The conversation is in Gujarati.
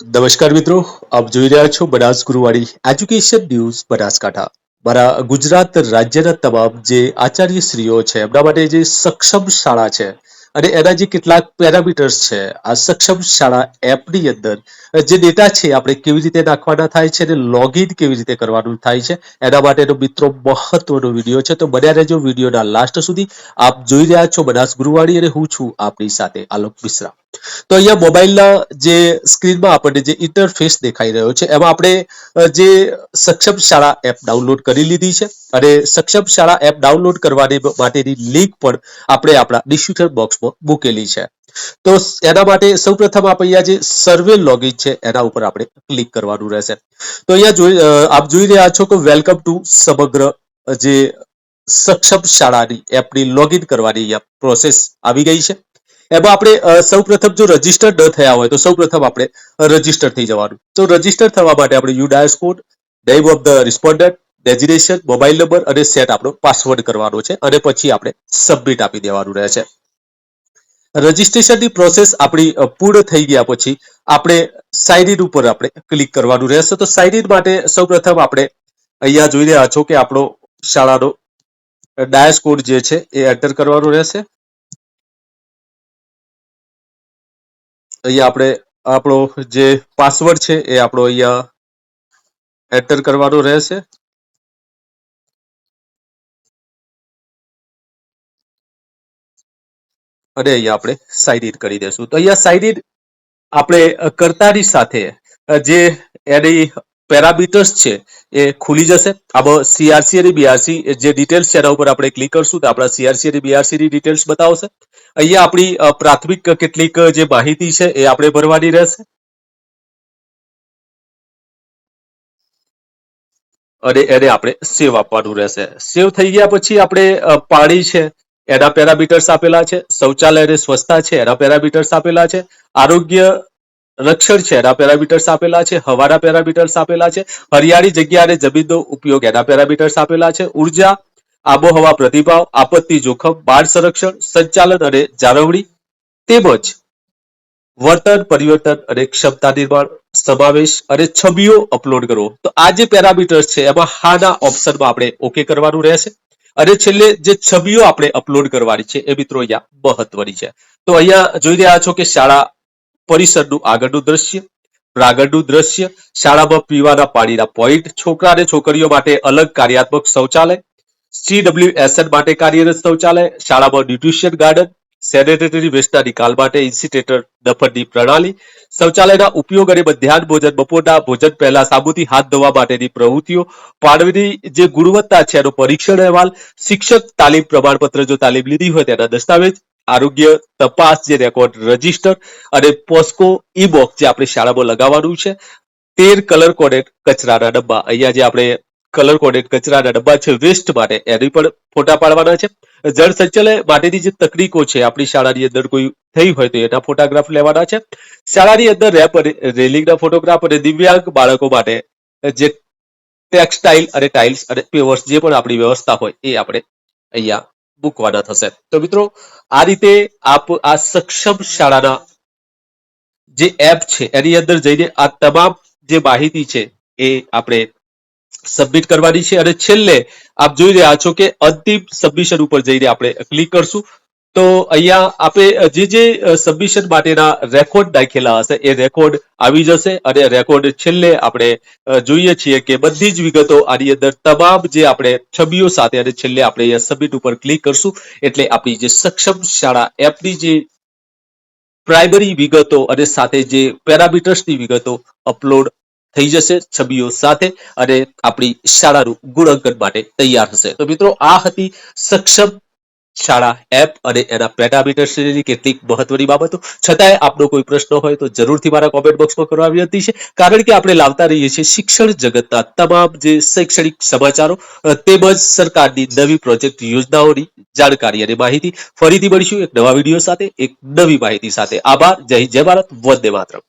નમસ્કાર મિત્રો, આપ જોઈ રહ્યા છો બનાસ ગુરુવાડી એજ્યુકેશન ન્યૂઝ બનાસકાંઠા. મારા ગુજરાત રાજ્યના તમામ જે આચાર્યશ્રીઓ છે, એમના માટે જે સક્ષમ શાળા છે અને એના જે કેટલાક પેરામીટર્સ છે, આ સક્ષમ શાળા એપની અંદર જે ડેટા છે, આપણે કેવી રીતે નાખવાના થાય છે અને લોગિન કેવી રીતે કરવાનું થાય છે, એના માટેનો મિત્રો મહત્વનો વીડિયો છે. તો બન્યા રહેજો વિડીયોના લાસ્ટ સુધી આપ જોઈ રહ્યા છો બનાસ ગુરુવાળી અને હું છું આપની સાથે આલોક મિશ્રા. તો અહીંયા મોબાઈલના જે સ્ક્રીનમાં આપણને જે ઇન્ટરફેસ દેખાઈ રહ્યો છે, એમાં આપણે જે સક્ષમ શાળા એપ ડાઉનલોડ કરી લીધી છે અને સક્ષમ શાળા એપ ડાઉનલોડ કરવાની માટેની લિંક પણ આપણે આપણા ડિસ્ક્રિપ્શન બોક્સમાં મૂકેલી છે. તો એના માટે સૌપ્રથમ આપણે અહીંયા જે સર્વે લોગિન છે, એના ઉપર આપણે ક્લિક કરવાનું રહેશે. તો અહીંયા જોઈ આપ જોઈ રહ્યા છો કે વેલકમ ટુ સમગ્ર જે સક્ષમ શાળાની એપની લોગિન કરવાની અહીંયા પ્રોસેસ આવી ગઈ છે. એમાં આપણે સૌપ્રથમ જો રજિસ્ટર ન થયા હોય તો સૌપ્રથમ આપણે રજિસ્ટર થઈ જવાનું. તો રજિસ્ટર થવા માટે આપણે U DISE code, name of the respondent, designation, mobile number અને સેટ આપણો પાસવર્ડ કરવાનો છે અને પછી આપણે સબમિટ આપી દેવાનું રહે છે. રજીસ્ટ્રેશનની પ્રોસેસ આપણી પૂર્ણ થઈ ગયા પછી આપણે સાઇન ઇન ઉપર આપણે ક્લિક કરવાનું રહેશે. તો સાઇન ઇન માટે સૌપ્રથમ આપણે અહીંયા જોઈ રહ્યા છો કે આપણો શાળાનો ડાયસ કોડ જે છે એ એન્ટર કરવાનો રહેશે. અહીંયા આપણે આપણો જે પાસવર્ડ છે એ આપણો અહીંયા એન્ટર કરવાનો રહેશે. અને અહીંયા આપણે સાઇન ઇન કરી દેશું. તો અહીંયા સાઇન ઇન આપણે કરતાની સાથે જે એની પેરામીટર્સ છે, એ ખુલી જશે. આમાં સીઆરસી અને બીઆરસી જે ડિટેલ્સ છે, એના ઉપર આપણે ક્લિક કરશું તો આપણા સીઆરસી અને બીઆરસી ની ડિટેલ્સ બતાવશે. અહીંયા આપણી પ્રાથમિક કેટલીક જે માહિતી છે, એ આપણે ભરવાની રહેશે. અને એને આપણે સેવ આપવાનું રહેશે. સેવ થઈ ગયા પછી આપણે પાણી છે, એના પેરામીટર્સ આપેલા છે, શૌચાલય અને સ્વચ્છતા છે, એના પેરામીટર્સ આપેલા છે, આરોગ્ય રક્ષણ પેરામીટર્સ આપેલા છે, હવાના પેરામીટર્સ આપેલા છે, હરિયાળી જગ્યા અને જમીનનો ઉપયોગ એના પેરામીટર્સ આપેલા છે. ઊર્જા, આબોહવા પ્રતિભાવ, આપત્તિ જોખમ, બાળ સંરક્ષણ, સંચાલન અને જાળવણી તેમજ વર્તન, પરિવર્તન અને ક્ષમતા નિર્માણ સમાવેશ અને છબીઓ અપલોડ કરવો તો આ જે પેરામીટર્સ છે, એમાં હાના ઓપ્શનમાં આપણે ઓકે કરવાનું રહેશે. અને છેલ્લે જે છબીઓ આપણે અપલોડ કરવાની છે, એ મિત્રો અહીંયા મહત્વની છે. તો અહીંયા જોઈ રહ્યા છો કે શાળા પરિસરનું આગળનું દ્રશ્ય આગળનું દ્રશ્ય, શાળામાં પીવાના પાણીના પોઈન્ટ છોકરા અને છોકરીઓ માટે અલગ કાર્યાત્મક શૌચાલય સીડબ્લ્યુએસએન માટે કાર્યરત શૌચાલય, શાળામાં ન્યુટ્રિશન ગાર્ડન, સેનેટરી વેસ્ટના નિકાલ માટે ઇન્સિટેટર દફનની પ્રણાલી, શૌચાલયના ઉપયોગ અને મધ્યાહન ભોજન, બપોરના ભોજન પહેલા સાબુથી હાથ ધોવા માટેની પ્રવૃત્તિઓ, પાડવીની જે ગુણવત્તા છે એનો પરીક્ષણ અહેવાલ, શિક્ષક તાલીમ પ્રમાણપત્ર જો તાલીમ લીધી હોય તેના દસ્તાવેજ આરોગ્ય તપાસ જે રેકોર્ડ રજિસ્ટર અને પોસ્કો ઈ બોક્સ જે આપણે શાળામાં લગાવવાનું છે, તેર કલર કોડેડ કચરાના ડબ્બા. અહીંયા જે આપણે કલર કોડેડ કચરાના ડબ્બા છે વેસ્ટ માટે એની પણ ફોટા પાડવાના છે. જળ સંચાલય માટેની જે તકનીકો છે, આપણી શાળાની અંદર કોઈ થઈ હોય તો એના ફોટોગ્રાફ લેવાના છે. શાળાની અંદર રેપ અને રેલિંગના ફોટોગ્રાફ અને દિવ્યાંગ બાળકો માટે જે ટેક્સટાઇલ અને ટાઇલ્સ અને પેવર્સ જે પણ આપણી વ્યવસ્થા હોય એ આપણે અહીંયા મૂકવાના થશે. તો મિત્રો, આ રીતે આપ આ સક્ષમ શાળાના જે એપ છે, એની અંદર જઈને આ તમામ જે માહિતી છે, એ આપણે સબમિટ કરવાની છે. અને છેલ્લે આપ જોઈ રહ્યા છો કે અંતિમ સબમિશન ઉપર જઈને આપણે ક્લિક કરશું. તો અહીંયા આપણે જે જે સબમિશન માટેના રેકોર્ડ નાખેલા હશે, એ રેકોર્ડ આવી જશે અને રેકોર્ડ છેલ્લે આપણે જોઈએ છીએ કે બધી જ વિગતો આની અંદર તમામ જે આપણે છબીઓ સાથે અને છેલ્લે આપણે અહીંયા સબમિટ ઉપર ક્લિક કરશું. એટલે આપણી જે સક્ષમ શાળા એપની જે પ્રાઇમરી વિગતો અને સાથે જે પેરામીટર્સની વિગતો અપલોડ થઈ જશે છબીઓ સાથે અને આપણી શાળાનું ગુણાંકન માટે તૈયાર હશે. તો મિત્રો, આ હતી સક્ષમ શાળા એપ અને એના પેરામીટર્સની કેટલીક મહત્વની બાબતો. છતાંય આપનો કોઈ પ્રશ્ન હોય તો જરૂરથી મારા કોમેન્ટ બોક્સમાં કરવા વિનંતી છે. કારણ કે આપણે લાવતા રહીએ છીએ શિક્ષણ જગતના તમામ જે શૈક્ષણિક સમાચારો તેમજ સરકારની નવી પ્રોજેક્ટ યોજનાઓની જાણકારી અને માહિતી. ફરીથી મળીશું એક નવા વીડિયો સાથે, એક નવી માહિતી સાથે. આભાર. જય જય ભારત. વંદે માતરમ.